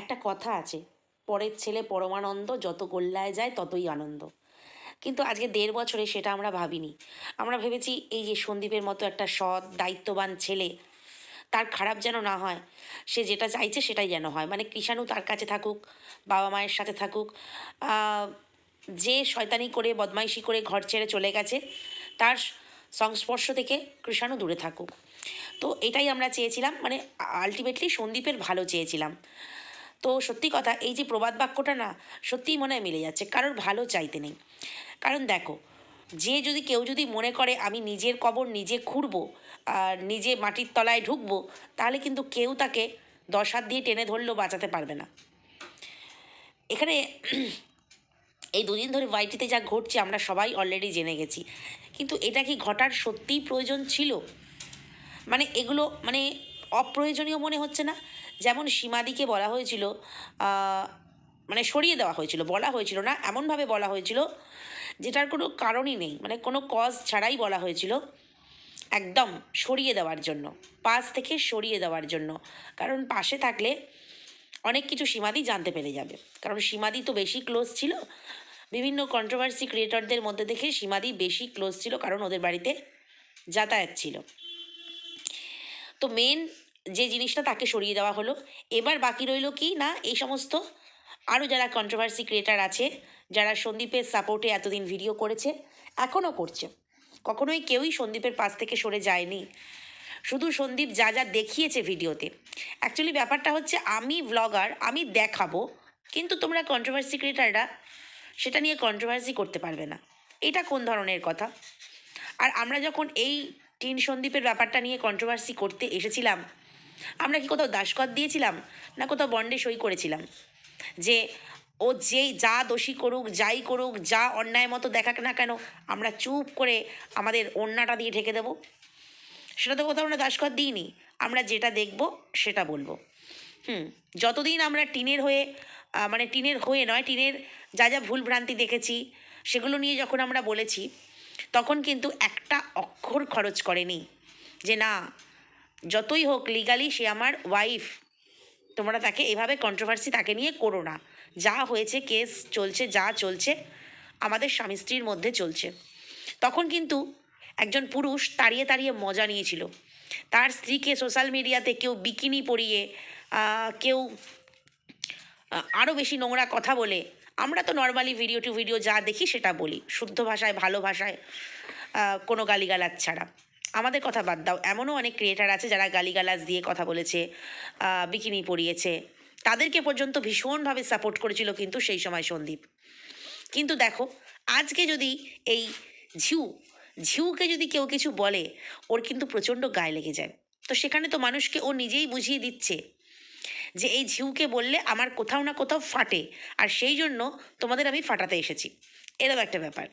একটা কথা আছে, পরের ছেলে পরমানন্দ যত গোল্লায় যায় ততই আনন্দ। কিন্তু আজকে দেড় বছরে সেটা আমরা ভাবিনি। আমরা ভেবেছি এই যে সন্দীপের মতো একটা সৎ, দায়িত্ববান ছেলে, তার খারাপ যেন না হয়, সে যেটা চাইছে সেটাই যেন হয়। মানে কৃষাণু তার কাছে থাকুক, বাবা মায়ের সাথে থাকুক যে শয়তানি করে, বদমাইশি করে ঘর ছেড়ে চলে গেছে, তার সংস্পর্শ থেকে কৃষাণু দূরে থাকুক। তো এটাই আমরা চেয়েছিলাম মানে আলটিমেটলি সন্দীপের ভালো চেয়েছিলাম। তো সত্যি কথা, এই যে প্রবাদ বাক্যটা না, সত্যিই মনে হয় মিলে যাচ্ছে, কারোর ভালো চাইতে নেই। কারণ দেখো, যে যদি কেউ যদি মনে করে আমি নিজের কবর নিজে খুঁড়বো, আর নিজে মাটির তলায় ঢুকবো, তাহলে কিন্তু কেউ তাকে দশ হাত দিয়ে টেনে ধরলেও বাঁচাতে পারবে না। এখানে এই দুদিন ধরে ওয়াইটিতে যা ঘটছে, আমরা সবাই অলরেডি জেনে গেছি। কিন্তু এটা কি ঘটার সত্যিই প্রয়োজন ছিল? মানে এগুলো মানে অপ্রয়োজনীয় মনে হচ্ছে না? যেমন সীমাদিকে বলা হয়েছিল মানে সরিয়ে দেওয়া হয়েছিল, বলা হয়েছিল না, এমনভাবে বলা হয়েছিল, যেটার কোনো কারণই নেই মানে কোনো কজ ছাড়াই বলা হয়েছিল, একদম সরিয়ে দেওয়ার জন্য, পাশ থেকে সরিয়ে দেওয়ার জন্য। কারণ পাশে থাকলে অনেক কিছু সীমাদি জানতে পেরে যাবে। কারণ সীমাদি তো বেশি ক্লোজ ছিল বিভিন্ন কন্ট্রোভার্সি ক্রিয়েটরদের মধ্যে দেখে সীমাদি বেশি ক্লোজ ছিল কারণ ওদের বাড়িতে যাতায়াত ছিল। তো মেন যে জিনিসটা তাকে সরিয়ে দেওয়া হলো, এবার বাকি রইল কি না, এই সমস্ত আরও যারা কন্ট্রোভার্সি ক্রিয়েটার আছে, যারা সন্দীপের সাপোর্টে এতদিন ভিডিও করেছে, এখনও করছে। কখনোই কেউই সন্দীপের পাশ থেকে সরে যায়নি। শুধু সন্দীপ যা যা দেখিয়েছে ভিডিওতে অ্যাকচুয়ালি ব্যাপারটা হচ্ছে আমি ব্লগার আমি দেখাবো, কিন্তু তোমরা কন্ট্রোভার্সি ক্রিয়েটাররা সেটা নিয়ে কন্ট্রোভার্সি করতে পারবে না। এটা কোন ধরনের কথা? আর আমরা যখন এই টিন সন্দীপের ব্যাপারটা নিয়ে কন্ট্রোভার্সি করতে এসেছিলাম, আমরা কি কোথাও দাসকত দিয়েছিলাম না কোথাও বন্ডে সই করেছিলাম? যে ও যেই যা দোষী করুক, যাই করুক, যা অন্যায় মতো দেখাক না কেন, আমরা চুপ করে আমাদের অন্যটা দিয়ে ঢেকে দেবো? সেটা তো কোথাও আমরা দাসকত দিইনি। আমরা যেটা দেখব সেটা বলব। হুম, যতদিন আমরা টিনের হয়ে মানে টিনের হয়ে নয়, টিনের যা যা ভুল ভ্রান্তি দেখেছি, সেগুলো নিয়ে যখন আমরা বলেছি, তখন কিন্তু একটা অক্ষর খরচ করেনি। যে না, যতই হোক লিগালি সে আমার ওয়াইফ তোমরা তাকে এভাবে কন্ট্রোভার্সি তাকে নিয়ে করো না। যা হয়েছে কেস চলছে, যা চলছে, আমাদের স্বামী স্ত্রীর মধ্যে চলছে। তখন কিন্তু একজন পুরুষ তাড়িয়ে তাড়িয়ে মজা নিয়েছিল। তার স্ত্রীকে সোশ্যাল মিডিয়াতে কেউ বিকিনি পরিয়ে কেউ আরও বেশি নোংরা কথা বলে, আমরা তো নর্মালি ভিডিও টু ভিডিও যা দেখি সেটা বলি, শুদ্ধ ভাষায়, ভালো ভাষায় কোনো গালিগালাজ ছাড়া। আমাদের কথা বাদ দাও, এমনও অনেক ক্রিয়েটার আছে যারা গালিগালাজ দিয়ে কথা বলেছে বিকিনি পরিয়েছে, তাদেরকে পর্যন্ত ভীষণভাবে সাপোর্ট করেছিল কিন্তু সেই সময় সন্দীপ। কিন্তু দেখো, আজকে যদি এই ঝিউ, ঝিউকে যদি কেউ কিছু বলে, ওর কিন্তু প্রচণ্ড গায়ে লেগে যায়। তো সেখানে তো মানুষকে ও নিজেই বুঝিয়ে দিচ্ছে। যে এই ঝিউকে বললে আমার কোথাও না কোথাও ফাটে, আর সেই জন্য তোমাদের আমি ফাটাতে এসেছি। এরকম একটা ব্যাপার।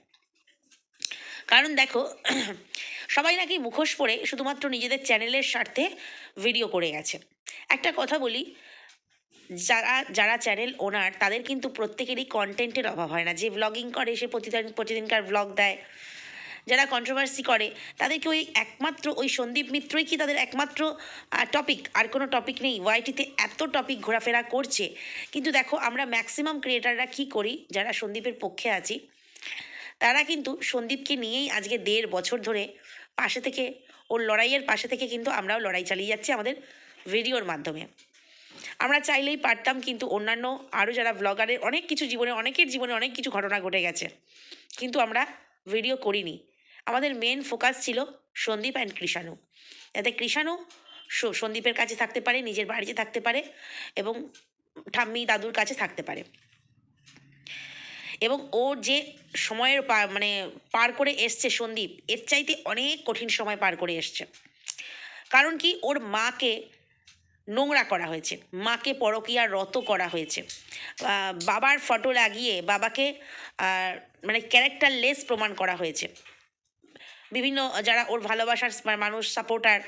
কারণ দেখো, সবাই নাকি মুখোশ পরে শুধুমাত্র নিজেদের চ্যানেলের স্বার্থে ভিডিও করে গেছে। একটা কথা বলি, যারা যারা চ্যানেল ওনার, তাদের কিন্তু প্রত্যেকেরই কন্টেন্টের অভাব হয় না। যে ব্লগিং করে, সে প্রতিদিন, প্রতিদিনকার ব্লগ দেয়। যারা কন্ট্রোভার্সি করে, তাদেরকে ওই একমাত্র, ওই সন্দীপ মিত্রই কি তাদের একমাত্র টপিক আর কোনো টপিক নেই। ওয়াইটিতে এত টপিক ঘোরাফেরা করছে। কিন্তু দেখো, আমরা ম্যাক্সিমাম ক্রিয়েটাররা কী করি? যারা সন্দীপের পক্ষে আছি, তারা কিন্তু সন্দীপকে নিয়েই আজকে দেড় বছর ধরে পাশে থেকে, ওর লড়াইয়ের পাশে থেকে কিন্তু আমরাও লড়াই চালিয়ে যাচ্ছি আমাদের ভিডিওর মাধ্যমে। আমরা চাইলেই পারতাম, কিন্তু অন্যান্য আরও যারা ব্লগারের অনেক কিছু জীবনে, অনেকের জীবনে অনেক কিছু ঘটনা ঘটে গেছে। কিন্তু আমরা ভিডিও করিনি। আমাদের মেন ফোকাস ছিল সন্দীপ অ্যান্ড কৃষাণু যাতে কৃষাণু সন্দীপের কাছে থাকতে পারে, নিজের বাড়িতে থাকতে পারে এবং ঠাম্মি দাদুর কাছে থাকতে পারে। এবং ও যে সময়ের মানে পার করে এসছে সন্দীপ, এর চাইতে অনেক কঠিন সময় পার করে এসছে। কারণ কি? ওর মাকে নোংরা করা হয়েছে, মাকে পরকীয়ার রত করা হয়েছে। বাবার ফটো লাগিয়ে বাবাকে মানে ক্যারেক্টারলেস প্রমাণ করা হয়েছে। বিভিন্ন যারা ওর ভালোবাসার মানুষ সাপোর্টার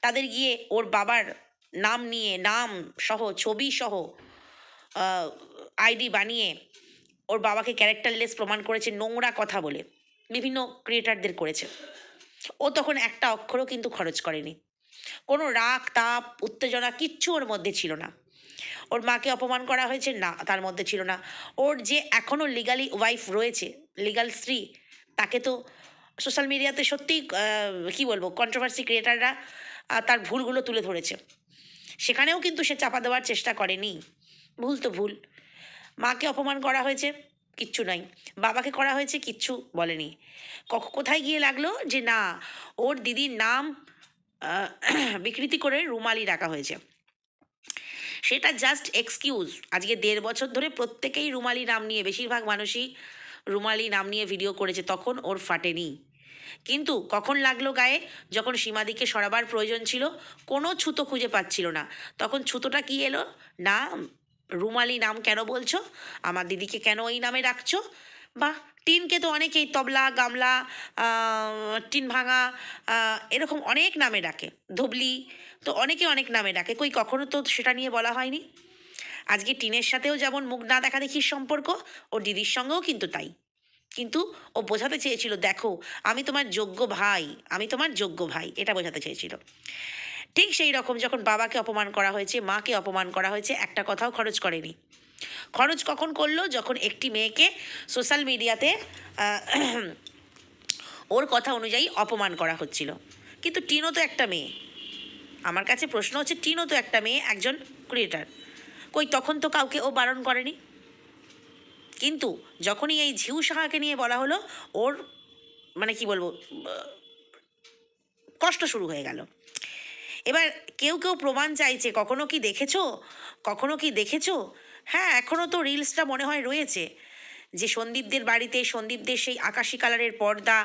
তাদের গিয়ে ওর বাবার নাম নিয়ে, নাম সহ, ছবি সহ আইডি বানিয়ে ওর বাবাকে ক্যারেক্টারলেস প্রমাণ করেছে, নোংরা কথা বলে। বিভিন্ন ক্রিয়েটারদের করেছে। ও তখন একটা অক্ষরও কিন্তু খরচ করেনি। কোনো রাগ, তাপ, উত্তেজনা কিচ্ছু ওর মধ্যে ছিল না। ওর মাকে অপমান করা হয়েছে? না, তার মধ্যে ছিল না। ওর যে এখনও লিগালি ওয়াইফ রয়েছে লিগাল স্ত্রী, তাকে তো সোশ্যাল মিডিয়াতে সত্যিই কী বলব কন্ট্রোভার্সি ক্রিয়েটাররা তার ভুলগুলো তুলে ধরেছে। সেখানেও কিন্তু সে চাপা দেওয়ার চেষ্টা করেনি। ভুল তো ভুল। মাকে অপমান করা হয়েছে, কিচ্ছু নাই বাবাকে করা হয়েছে, কিচ্ছু বলেনি। কোথায় গিয়ে লাগল যে না, ওর দিদির নাম বিকৃতি করে রুমালি রাখা হয়েছে। সেটা জাস্ট এক্সকিউজ আজকে দেড় বছর ধরে প্রত্যেকেই রুমালি নাম নিয়ে, বেশিরভাগ মানুষই রুমালি নাম নিয়ে ভিডিও করেছে। তখন ওর ফাটেনি। কিন্তু কখন লাগল গায়ে? যখন সীমাদিকে সরাবার প্রয়োজন ছিল, কোনো ছুতো খুঁজে পাচ্ছিল না। তখন ছুতোটা কি এলো? না রুমালি নাম কেন বলছো? আমার দিদিকে কেন ওই নামে রাখছো বা টিনকে তো অনেকেই তবলা, গামলা টিন ভাঙা এরকম অনেক নামে ডাকে। ধবলি তো অনেকে অনেক নামে ডাকে। কই, কখনো তো সেটা নিয়ে বলা হয়নি। আজকে টিনের সাথেও যেমন মুখ না দেখা দেখির সম্পর্ক ও দিদির সঙ্গেও কিন্তু তাই। কিন্তু ও বোঝাতে চেয়েছিল, দেখো, আমি তোমার যোগ্য ভাই, আমি তোমার যোগ্য ভাই। এটা বোঝাতে চেয়েছিল। ঠিক সেই রকম যখন বাবাকে অপমান করা হয়েছে, মাকে অপমান করা হয়েছে, একটা কথাও খরচ করেনি। খরচ কখন করল? যখন একটি মেয়েকে সোশ্যাল মিডিয়াতে ওর কথা অনুযায়ী অপমান করা হচ্ছিল। কিন্তু টিনও তো একটা মেয়ে। আমার কাছে প্রশ্ন হচ্ছে টিনও তো একটা মেয়ে, একজন ক্রিয়েটার। কই, তখন তো কাউকে ও বারণ করেনি? কিন্তু যখনই এই ঝিউ সাহাকে নিয়ে বলা হলো, ওর মানে কি বলব, কষ্ট শুরু হয়ে গেল। এবার কেউ কেউ প্রমাণ চাইছে, কখনো কি দেখেছ? কখনো কি দেখেছ? হ্যাঁ এখনও তো রিলসটা মনে হয় রয়েছে, যে সন্দীপদের বাড়িতে সন্দীপদের সেই আকাশি কালারের পর্দা,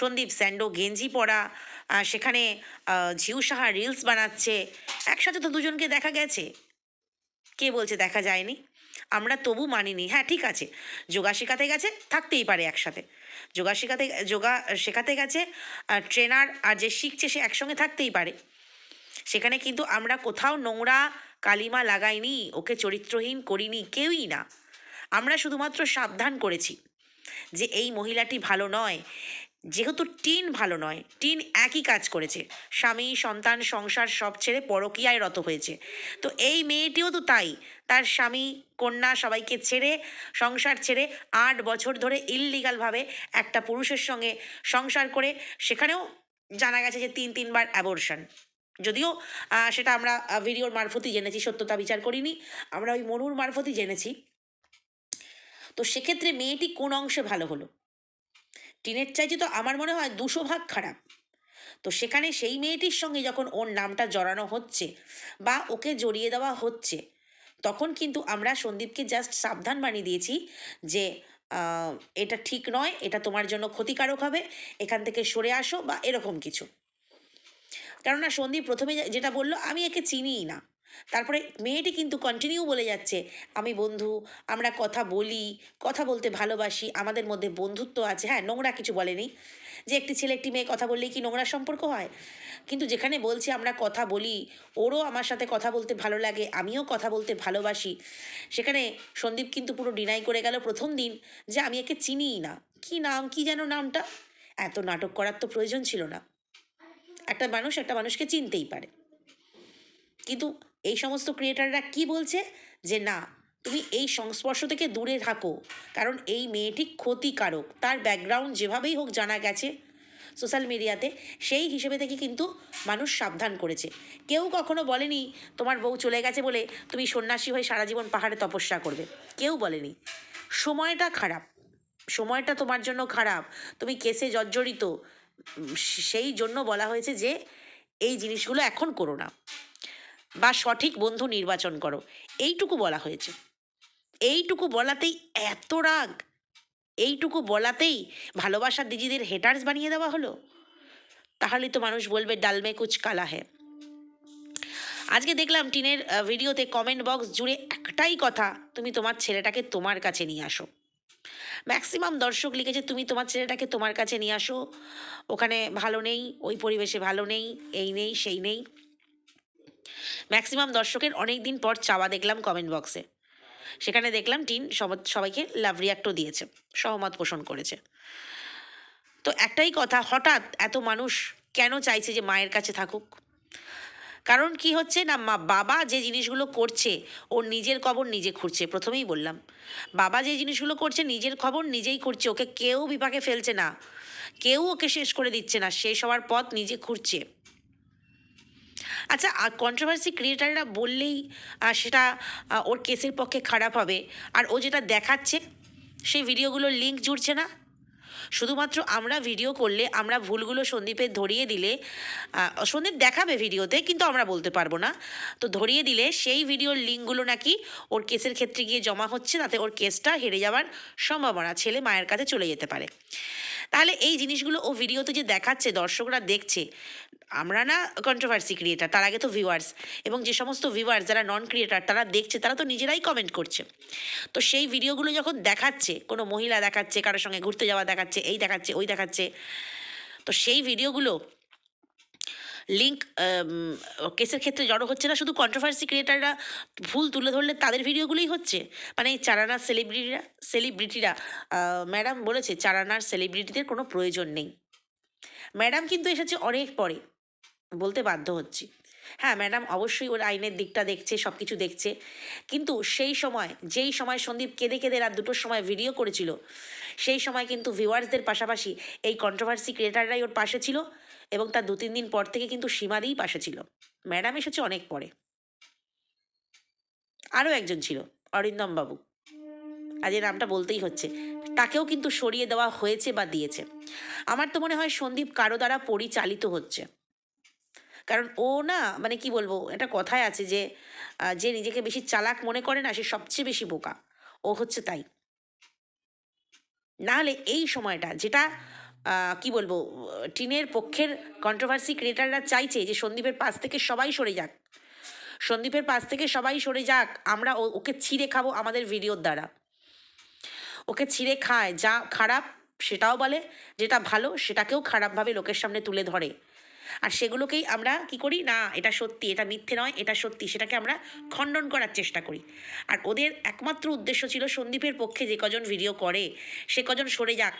সন্দীপ স্যান্ডো গেঞ্জি পরা সেখানে ঝিউ সাহা রিলস বানাচ্ছে, একসাথে তো দুজনকে দেখা গেছে। কে বলছে দেখা যায়নি? আমরা তবু মানিনি। হ্যাঁ ঠিক আছে। যোগা শেখাতে গেছে, থাকতেই পারে একসাথে। যোগা শেখাতে যোগা শেখাতে গেছে, আর ট্রেনার আর যে শিখছে সে একসঙ্গে থাকতেই পারে। সেখানে কিন্তু আমরা কোথাও নোংরা কালিমা লাগাইনি, ওকে চরিত্রহীন করিনি, কেউই না। আমরা শুধুমাত্র সাবধান করেছি যে এই মহিলাটি ভালো নয় যেহেতু টিন ভালো নয়, টিন একই কাজ করেছে। স্বামী, সন্তান, সংসার সব ছেড়ে পরকীয়ায় রত হয়েছে। তো এই মেয়েটিও তো তাই। তার স্বামী, কন্যা সবাইকে ছেড়ে, সংসার ছেড়ে আট বছর ধরে ইললিগালভাবে একটা পুরুষের সঙ্গে সংসার করে, সেখানেও জানা গেছে যে তিন তিনবার অ্যাবর্শন যদিও সেটা আমরা ভিডিওর মারফতই জেনেছি সত্যতা বিচার করিনি। আমরা ওই মনুর মারফতই জেনেছি। তো সেক্ষেত্রে মেয়েটি কোন অংশে ভালো হলো? টিনের চাইতে তো আমার মনে হয় দুশো ভাগ খারাপ। তো সেখানে সেই মেয়েটির সঙ্গে যখন ওর নামটা জড়ানো হচ্ছে বা ওকে জড়িয়ে দেওয়া হচ্ছে, তখন কিন্তু আমরা সন্দীপকে জাস্ট সাবধান বানিয়ে দিয়েছি যে এটা ঠিক নয়, এটা তোমার জন্য ক্ষতিকারক হবে, এখান থেকে সরে আসো বা এরকম কিছু। কেননা সন্দীপ প্রথমে যেটা বলল, আমি একে চিনিই না। তারপরে মেয়েটি কিন্তু কন্টিনিউ বলে যাচ্ছে, আমি বন্ধু, আমরা কথা বলি, কথা বলতে ভালোবাসি, আমাদের মধ্যে বন্ধুত্ব আছে। হ্যাঁ নোংরা কিছু বলেনি। যে একটি ছেলে, একটি মেয়ে কথা বললেই কি নোংরা সম্পর্ক হয়? কিন্তু যেখানে বলছি আমরা কথা বলি, ওরও আমার সাথে কথা বলতে ভালো লাগে, আমিও কথা বলতে ভালোবাসি। সেখানে সন্দীপ কিন্তু পুরো ডিনাই করে গেল প্রথম দিন যে আমি একে চিনিই না। কি নাম, কি যেন নামটা? এত নাটক করার তো প্রয়োজন ছিল না। একটা মানুষ একটা মানুষকে চিনতেই পারে। কিন্তু এই সমস্ত ক্রিয়েটাররা কি বলছে? যে না, তুমি এই সংস্পর্শ থেকে দূরে থাকো, কারণ এই মেয়েটি ক্ষতিকারক। তার ব্যাকগ্রাউন্ড যেভাবেই হোক জানা গেছে সোশ্যাল মিডিয়াতে সেই হিসেবে থেকে কিন্তু মানুষ সাবধান করেছে। কেউ কখনো বলেনি, তোমার বউ চলে গেছে বলে তুমি সন্ন্যাসী হয়ে সারা জীবন পাহাড়ে তপস্যা করবে। কেউ বলেনি। সময়টা খারাপ। সময়টা তোমার জন্য খারাপ। তুমি কেসে জর্জরিত। সেই জন্য বলা হয়েছে যে, এই জিনিসগুলো এখন করো না। বা সঠিক বন্ধু নির্বাচন করো। এইটুকু বলা হয়েছে। এইটুকু বলাতেই এত রাগ। এইটুকু বলাতেই ভালোবাসার দিদিদের হেটার্স বানিয়ে দেওয়া হলো। তাহলে তো মানুষ বলবে ডালমে কুচ কালা হ্যাঁ আজকে দেখলাম টিনের ভিডিওতে কমেন্ট বক্স জুড়ে একটাই কথা, তুমি তোমার ছেলেটাকে তোমার কাছে নিয়ে আসো। ম্যাক্সিমাম দর্শক লিখেছে, তুমি তোমার ছেলেটাকে তোমার কাছে নিয়ে আসো। ওখানে ভালো নেই, ওই পরিবেশে ভালো নেই, এই নেই, সেই নেই। ম্যাক্সিমাম দর্শকের অনেক দিন পর চাওয়া দেখলাম কমেন্ট বক্সে সেখানে দেখলাম টিন সব- সবাইকে লাভ রিয়াক্টও দিয়েছে, সহমত পোষণ করেছে। তো একটাই কথা, হঠাৎ এত মানুষ কেন চাইছে যে মায়ের কাছে থাকুক? কারণ কি হচ্ছে না, মা বাবা যে জিনিসগুলো করছে ওর নিজের খবর নিজে খুঁড়ছে, প্রথমেই বললাম। বাবা যে জিনিসগুলো করছে, নিজের খবর নিজেই করছে ওকে কেউ বিপাকে ফেলছে না। কেউ ওকে শেষ করে দিচ্ছে না, শেষ হওয়ার পথ নিজে খুঁড়ছে। আচ্ছা আর কন্ট্রোভার্সি ক্রিয়েটাররা বললেই সেটা ওর কেসের পক্ষে খারাপ হবে। আর ও যেটা দেখাচ্ছে, সেই ভিডিওগুলোর লিঙ্ক জুড়ছে না? শুধুমাত্র আমরা ভিডিও করলে, আমরা ভুলগুলো সন্দীপের ধরিয়ে দিলে সন্দীপ দেখাবে ভিডিওতে কিন্তু আমরা বলতে পারব না। তো ধরিয়ে দিলে সেই ভিডিওর লিঙ্কগুলো নাকি ওর কেসের ক্ষেত্রে গিয়ে জমা হচ্ছে, তাতে ওর কেসটা হেরে যাওয়ার সম্ভাবনা ছেলে মায়ের কাছে চলে যেতে পারে। তাহলে এই জিনিসগুলো ও ভিডিওতে যে দেখাচ্ছে, দর্শকরা দেখছে, আমরা না কন্ট্রোভার্সি ক্রিয়েটার তার আগে তো ভিউয়ার্স এবং যে সমস্ত ভিউয়ার্স যারা নন ক্রিয়েটার তারা দেখছে, তারা তো নিজেরাই কমেন্ট করছে। তো সেই ভিডিওগুলো যখন দেখাচ্ছে, কোনো মহিলা দেখাচ্ছে, কারোর সঙ্গে ঘুরতে যাওয়া দেখাচ্ছে এই দেখাচ্ছে, ওই দেখাচ্ছে। তো সেই ভিডিওগুলো লিঙ্ক কেসের ক্ষেত্রে জড়ো হচ্ছে না, শুধু কন্ট্রোভার্সি ক্রিয়েটাররা ভুল তুলে ধরলে তাদের ভিডিওগুলোই হচ্ছে। মানে চারানার সেলিব্রিটিরা সেলিব্রিটিরা ম্যাডাম বলেছে, চারানার সেলিব্রিটিদের কোনো প্রয়োজন নেই। ম্যাডাম কিন্তু এসেছে অনেক পরে, বলতে বাধ্য হচ্ছি। হ্যাঁ ম্যাডাম অবশ্যই ওর আইনের দিকটা দেখছে সব কিছু দেখছে। কিন্তু সেই সময়, যেই সময় সন্দীপ কেঁদে কেঁদে রাত দুটোর সময় ভিডিও করেছিল, সেই সময় কিন্তু ভিউয়ার্সদের পাশাপাশি এই কন্ট্রোভার্সি ক্রিয়েটাররাই ওর পাশে ছিল এবং তার দু, তিন দিন পর থেকে কিন্তু সীমাদিই পাশে ছিল। ম্যাডাম এসেছে অনেক পরে। আরও একজন ছিল, অরিন্দম বাবু। আজ এই নামটা বলতেই হচ্ছে। তাকেও কিন্তু সরিয়ে দেওয়া হয়েছে বা দিয়েছে। আমার তো মনে হয় সন্দীপ কারও দ্বারা পরিচালিত হচ্ছে। কারণ ও না মানে কি বলব, একটা কথায় আছে যে যে নিজেকে বেশি চালাক মনে করে না, সে সবচেয়ে বেশি বোকা। ও হচ্ছে তাই। নাহলে এই সময়টা যেটা কি বলব, টিনের পক্ষের কন্ট্রোভার্সি ক্রিয়েটাররা চাইছে যে সন্দীপের পাশ থেকে সবাই সরে যাক। সন্দীপের পাশ থেকে সবাই সরে যাক, আমরা ওকে ছিঁড়ে খাব আমাদের ভিডিওর দ্বারা। ওকে ছিঁড়ে খায়, যা খারাপ সেটাও বলে, যেটা ভালো সেটাকেও খারাপভাবে লোকের সামনে তুলে ধরে। আর সেগুলোকেই আমরা কি করি? না, এটা সত্যি, এটা মিথ্যে নয়, এটা সত্যি, সেটাকে আমরা খণ্ডন করার চেষ্টা করি। আর ওদের একমাত্র উদ্দেশ্য ছিল সন্দীপের পক্ষে যে কজন ভিডিও করে, সে কজন সরে যাক।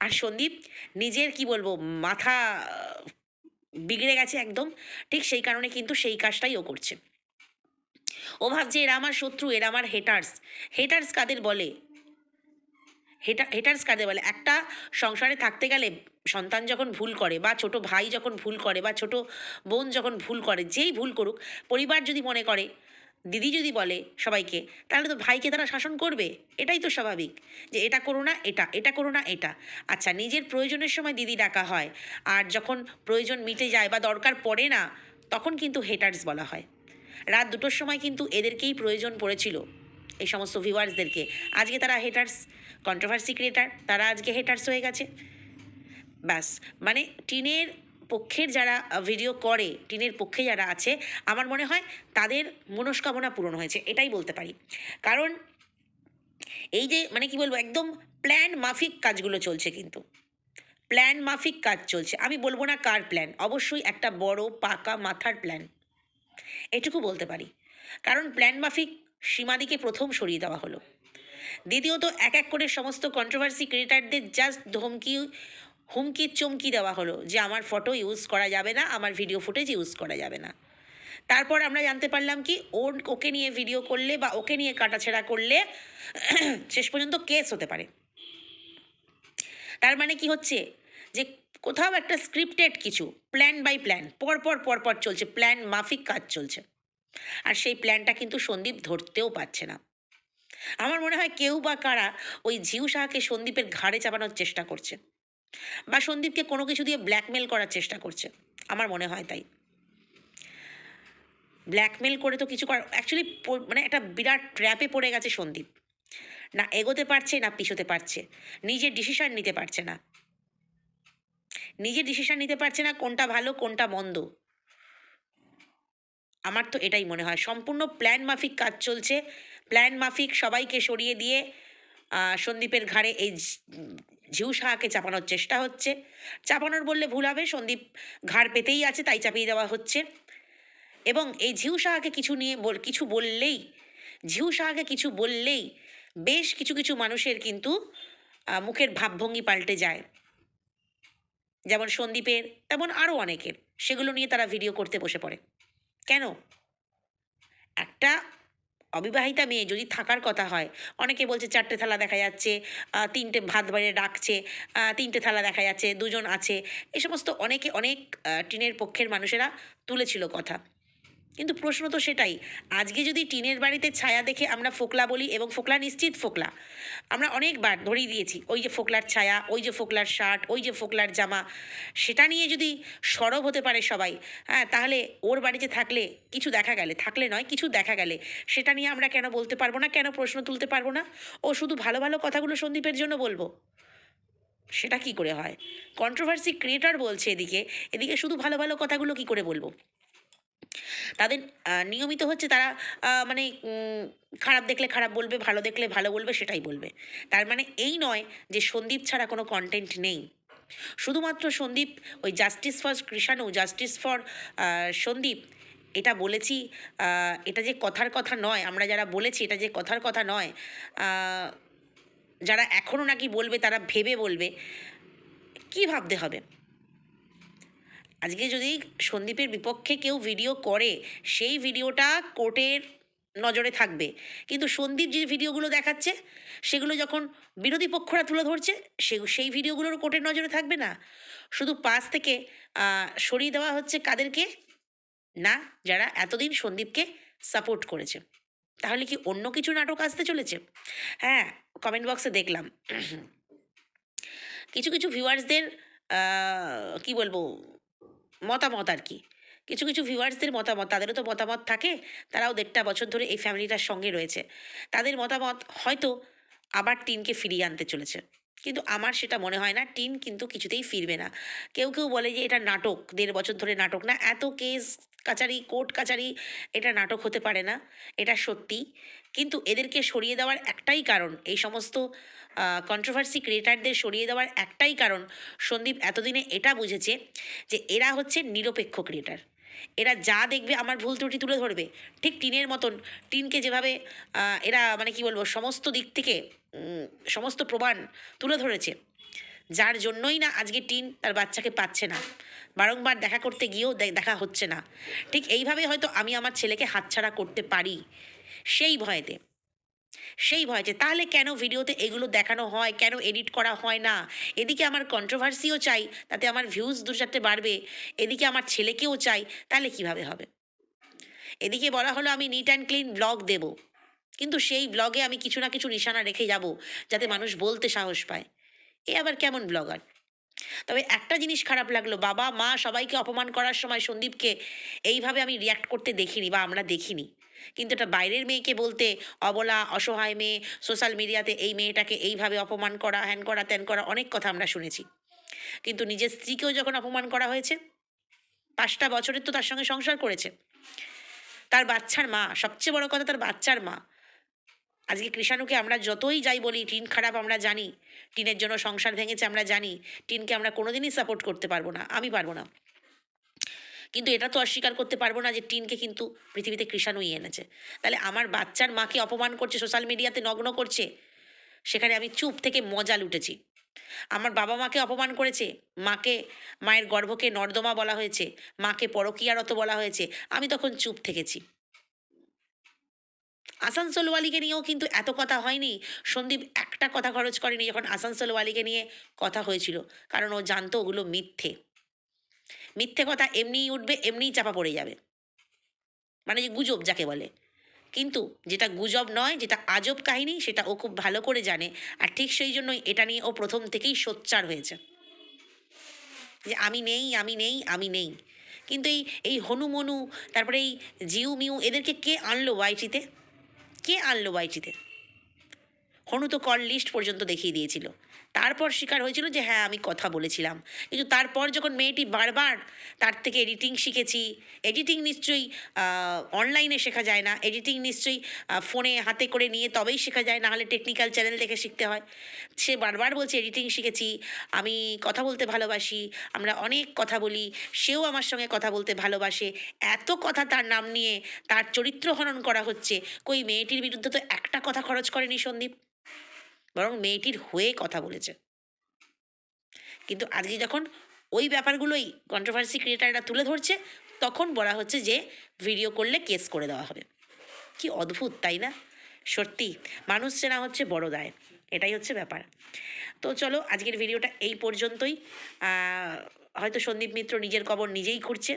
আর সন্দীপ নিজের, কি বলব, মাথা বিগড়ে গেছে একদম। ঠিক সেই কারণে কিন্তু সেই কাজটাই ও করছে। ও ভাবছে, এরা আমার শত্রু, এরা আমার হেটার্স হেটার্স কাদের বলে? হেটা, হেটার্স কাদের বলে? একটা সংসারে থাকতে গেলে সন্তান যখন ভুল করে বা ছোট ভাই যখন ভুল করে বা ছোট বোন যখন ভুল করে, যেই ভুল করুক, পরিবার যদি মনে করে, দিদি যদি বলে সবাইকে, তাহলে তো ভাইকে তারা শাসন করবে। এটাই তো স্বাভাবিক যে এটা করো না, এটা এটা করো না, এটা। আচ্ছা নিজের প্রয়োজনের সময় দিদি ডাকা হয় আর যখন প্রয়োজন মিটে যায় বা দরকার পড়ে না, তখন কিন্তু হেটার্স বলা হয়। রাত দুটোর সময় কিন্তু এদেরকেই প্রয়োজন পড়েছিল, এই সমস্ত ভিউয়ার্সদেরকে আজকে তারা হেটার্স কন্ট্রোভার্সি ক্রিয়েটার তারা আজকে হেটার্স হয়ে গেছে। ব্যাস মানে টিনের পক্ষের যারা ভিডিও করে, টিনের পক্ষে যারা আছে, আমার মনে হয় তাদের মনস্কামনা পূরণ হয়েছে, এটাই বলতে পারি। কারণ এই যে মানে কি বলব, একদম প্ল্যান মাফিক কাজগুলো চলছে কিন্তু। প্ল্যান মাফিক কাজ চলছে। আমি বলব না কার প্ল্যান অবশ্যই একটা বড় পাকা মাথার প্ল্যান এটুকু বলতে পারি। কারণ প্ল্যান মাফিক সীমাদিকে প্রথম সরিয়ে দেওয়া হলো। দ্বিতীয়ত, এক এক করে সমস্ত কন্ট্রোভার্সি ক্রিয়েটারদের জাস্ট ধমকি, হুমকি, চমকি দেওয়া হলো যে আমার ফটো ইউজ করা যাবে না, আমার ভিডিও ফুটেজ ইউজ করা যাবে না। তারপর আমরা জানতে পারলাম কি, ওর, ওকে নিয়ে ভিডিও করলে বা ওকে নিয়ে কাটাছেড়া করলে শেষ পর্যন্ত কেস হতে পারে। তার মানে কি হচ্ছে যে, কোথাও একটা স্ক্রিপ্টেড কিছু প্ল্যান বাই প্ল্যান পর পর পর পর চলছে প্ল্যান মাফিক কাজ চলছে। আর সেই প্ল্যানটা কিন্তু সন্দীপ ধরতেও পারছে না। আমার মনে হয় কেউ বা কারা ওই ঝিউ শাহকে সন্দীপের ঘাড়ে চাপানোর চেষ্টা করছে বা সন্দীপকে কোনো কিছু দিয়ে ব্ল্যাকমেল করার চেষ্টা করছে আমার মনে হয় তাই। ব্ল্যাকমেল করে তো কিছু করার অ্যাকচুয়ালি মানে একটা বিরাট ট্র্যাপে পড়ে গেছে সন্দীপ। না এগোতে পারছে, না পিছোতে পারছে। নিজের ডিসিশন নিতে পারছে না। নিজে ডিসিশন নিতে পারছে না কোনটা ভালো, কোনটা মন্দ। আমার তো এটাই মনে হয়। সম্পূর্ণ প্ল্যান মাফিক কাজ চলছে। প্ল্যান মাফিক সবাইকে সরিয়ে দিয়ে সন্দীপের ঘাড়ে এই ঝিউ সাহাকে চাপানোর চেষ্টা হচ্ছে। চাপানোর বললে ভুল হবে, সন্দীপ ঘাড় পেতেই আছে, তাই চাপিয়ে দেওয়া হচ্ছে। এবং এই ঝিউ সাহাকে কিছু নিয়ে বল, কিছু বললেই ঝিউ সাহাকে কিছু বললেই বেশ কিছু কিছু মানুষের কিন্তু মুখের ভাবভঙ্গি পাল্টে যায়। যেমন সন্দীপের, তেমন আরও অনেকের। সেগুলো নিয়ে তারা ভিডিও করতে বসে পড়ে। কেন? একটা অবিবাহিতা মেয়ে যদি থাকার কথা হয়, অনেকে বলছে চারটে থালা দেখা যাচ্ছে তিনটে ভাত বাইরে ডাকছে তিনটে থালা দেখা যাচ্ছে, দুজন আছে। এ সমস্ত অনেকে অনেক টিনের পক্ষের মানুষেরা তুলেছিল কথা। কিন্তু প্রশ্ন তো সেটাই, আজকে যদি টিনের বাড়িতে ছায়া দেখে আমরা ফোকলা বলি এবং ফোকলা নিশ্চিত ফোকলা, আমরা অনেকবার ধরিয়ে দিয়েছি, ওই যে ফোকলার ছায়া, ওই যে ফোকলার শার্ট, ওই যে ফোকলার জামা, সেটা নিয়ে যদি সরব হতে পারে সবাই হ্যাঁ তাহলে ওর বাড়িতে থাকলে কিছু দেখা গেলে, থাকলে নয়, কিছু দেখা গেলে, সেটা নিয়ে আমরা কেন বলতে পারব না, কেন প্রশ্ন তুলতে পারব না? ও শুধু ভালো ভালো কথাগুলো সন্দীপের জন্য বলব। সেটা কি করে হয়? কন্ট্রোভার্সি ক্রিয়েটার বলছে এদিকে এদিকে শুধু ভালো ভালো কথাগুলো কি করে বলব? তাদের নিয়মিত হচ্ছে তারা মানে খারাপ দেখলে খারাপ বলবে, ভালো দেখলে ভালো বলবে, সেটাই বলবে। তার মানে এই নয় যে সন্দীপ ছাড়া কোনো কন্টেন্ট নেই। শুধুমাত্র সন্দীপ, ওই justice for Krishanu justice for Sandeep, এটা বলেছি এটা যে কথার কথা নয়, আমরা যারা বলেছি এটা যে কথার কথা নয় যারা এখনও নাকি বলবে, তারা ভেবে বলবে, কি ভাবতে হবে? আজকে যদি সন্দীপের বিপক্ষে কেউ ভিডিও করে, সেই ভিডিওটা কোর্টের নজরে থাকবে। কিন্তু সন্দীপ যে ভিডিওগুলো দেখাচ্ছে, সেগুলো যখন বিরোধী পক্ষরা তুলে ধরছে, সে, সেই ভিডিওগুলোর কোর্টের নজরে থাকবে না। শুধু পাশ থেকে সরিয়ে দেওয়া হচ্ছে কাদেরকে? না, যারা এতদিন সন্দীপকে সাপোর্ট করেছে। তাহলে কি অন্য কিছু নাটক আসতে চলেছে? হ্যাঁ কমেন্ট বক্সে দেখলাম। কিছু কিছু ভিউয়ার্সদের কি বলব মতামত আর কি। কিছু কিছু ভিউয়ার্সদের মতামত, তাদেরও তো মতামত থাকে, তারাও দেড়টা বছর ধরে এই ফ্যামিলিটার সঙ্গে রয়েছে। তাদের মতামত হয়তো আবার টিনকে ফিরিয়ে আনতে চলেছে। কিন্তু আমার সেটা মনে হয় না, টিন কিন্তু কিছুতেই ফিরবে না। কেউ কেউ বলে যে এটা নাটক, দেড় বছর ধরে নাটক না, এত কেস কাচারি, কোর্ট কাচারি, এটা নাটক হতে পারে না, এটা সত্যি। কিন্তু এদেরকে সরিয়ে দেওয়ার একটাই কারণ, এই সমস্ত কন্ট্রোভার্সি ক্রিয়েটারদের সরিয়ে দেওয়ার একটাই কারণ সন্দীপ এতদিনে এটা বুঝেছে যে এরা হচ্ছে নিরপেক্ষ ক্রিয়েটার এরা যা দেখবে আমার ভুল ত্রুটি তুলে ধরবে। ঠিক টিনের মতন, টিনকে যেভাবে এরা মানে কি বলব, সমস্ত দিক থেকে সমস্ত প্রমাণ তুলে ধরেছে। যার জন্যই না আজকে টিন তার বাচ্চাকে পাচ্ছে না। বারংবার দেখা করতে গিয়েও দেখা হচ্ছে না। ঠিক এইভাবে হয়তো আমি আমার ছেলেকে হাতছাড়া করতে পারি। সেই ভয়েতে। সেই ভয়তে। তাহলে কেন ভিডিওতে এগুলো দেখানো হয়? কেন এডিট করা হয় না? এদিকে আমার কন্ট্রোভার্সিও চাই, তাতে আমার ভিউজ দু চারটে বাড়বে। এদিকে আমার ছেলেকেও চাই, তাহলে কীভাবে হবে? এদিকে বলা হলো আমি নিট অ্যান্ড ক্লিন ব্লগ দেব। কিন্তু সেই ব্লগে আমি কিছু না কিছু নিশানা রেখে যাব, যাতে মানুষ বলতে সাহস পায়। এ আবার কেমন ব্লগার তবে একটা জিনিস খারাপ লাগল বাবা মা সবাইকে অপমান করার সময় সন্দীপকে এইভাবে আমি রিয়াক্ট করতে দেখিনি বা আমরা দেখিনি। কিন্তু এটা বাইরের মেয়েকে বলতে অবলা, অসহায় মেয়ে সোশ্যাল মিডিয়াতে এই মেয়েটাকে এইভাবে অপমান করা হ্যান করা, ত্যান করা অনেক কথা আমরা শুনেছি। কিন্তু নিজের স্ত্রীকেও যখন অপমান করা হয়েছে, পাঁচটা বছরের তো তার সঙ্গে সংসার করেছে। তার বাচ্চার মা, সবচেয়ে বড় কথা তার বাচ্চার মা। আজকে কৃষাণুকে আমরা যতই যাই বলি, টিন খারাপ আমরা জানি, টিনের জন্য সংসার ভেঙেছে আমরা জানি, টিনকে আমরা কোনোদিনই সাপোর্ট করতে পারব না, আমি পারব না। কিন্তু এটা তো অস্বীকার করতে পারব না যে টিনকে কিন্তু পৃথিবীতে কৃষাণুই এনেছে। তাহলে আমার বাচ্চার মাকে অপমান করছে সোশ্যাল মিডিয়াতে নগ্ন করছে, সেখানে আমি চুপ থেকে মজা লুটেছি। আমার বাবা মাকে অপমান করেছে, মাকে, মায়ের গর্ভকে নর্দমা বলা হয়েছে, মাকে পরকীয়ারত বলা হয়েছে, আমি তখন চুপ থেকেছি। আসানসোলওয়ালিকে নিয়েও কিন্তু এত কথা হয়নি। সন্দীপ একটা কথা খরচ করেনি যখন আসানসোলওয়ালিকে নিয়ে কথা হয়েছিল, কারণ ও জানতো ওগুলো মিথ্যে। মিথ্যে কথা এমনিই উঠবে, এমনিই চাপা পড়ে যাবে। মানে যে গুজব যাকে বলে। কিন্তু যেটা গুজব নয়, যেটা আজব কাহিনী, সেটা ও খুব ভালো করে জানে। আর ঠিক সেই জন্যই এটা নিয়ে ও প্রথম থেকেই সোচ্চার হয়েছে। যে আমি নেই আমি নেই আমি নেই। কিন্তু এই এই হনুমনু, তারপরে এই জিউ মিউ, এদেরকে কে আনলো ওয়াইটিতে? কে আনলো ওয়াইটিতে? হনু তো কল লিস্ট পর্যন্ত দেখিয়ে দিয়েছিল। তারপর স্বীকার হয়েছিল যে হ্যাঁ আমি কথা বলেছিলাম। কিন্তু তারপর যখন মেয়েটি বারবার তার থেকে এডিটিং শিখেছি এডিটিং নিশ্চয়ই অনলাইনে শেখা যায় না। এডিটিং নিশ্চয়ই ফোনে হাতে করে নিয়ে তবেই শেখা যায় না হলে টেকনিক্যাল চ্যানেল দেখে শিখতে হয়। সে বারবার বলছে এডিটিং শিখেছি, আমি কথা বলতে ভালোবাসি, আমরা অনেক কথা বলি, সেও আমার সঙ্গে কথা বলতে ভালোবাসে। এত কথা তার নাম নিয়ে তার চরিত্র হনন করা হচ্ছে। কই, মেয়েটির বিরুদ্ধে তো একটা কথা খরচ করেনি সন্দীপ। বরং মেয়েটির হয়ে কথা বলেছে। কিন্তু আজকে যখন ওই ব্যাপারগুলোই কন্ট্রোভার্সি ক্রিয়েটাররা তুলে ধরছে, তখন বলা হচ্ছে যে ভিডিও করলে কেস করে দেওয়া হবে। কি অদ্ভুত, তাই না? সত্যি, মানুষ চেনা হচ্ছে বড় দায় এটাই হচ্ছে ব্যাপার। তো চলো, আজকের ভিডিওটা এই পর্যন্তই। হয়তো সন্দীপ মিত্র নিজের কবর নিজেই খুঁড়ছে।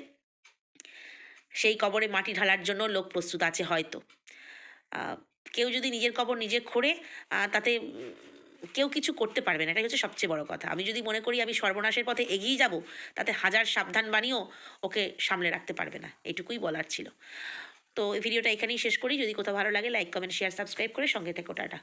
সেই কবরে মাটি ঢালার জন্য লোক প্রস্তুত আছে হয়তো। কেউ যদি নিজের কবর নিজে খোঁড়ে তাতে কেউ কিছু করতে পারবে না। এটাই হচ্ছে সবচেয়ে বড় কথা। আমি যদি মনে করি আমি সর্বনাশের পথে এগিয়ে যাব, তাতে হাজার সাবধান বানিয়েও ওকে সামলে রাখতে পারবে না। এটুকুই বলার ছিল। তো এই ভিডিওটা এখানেই শেষ করি। যদি কোথাও ভালো লাগে লাইক কমেন্ট শেয়ার সাবস্ক্রাইব করে সঙ্গে থেকে, টাটা।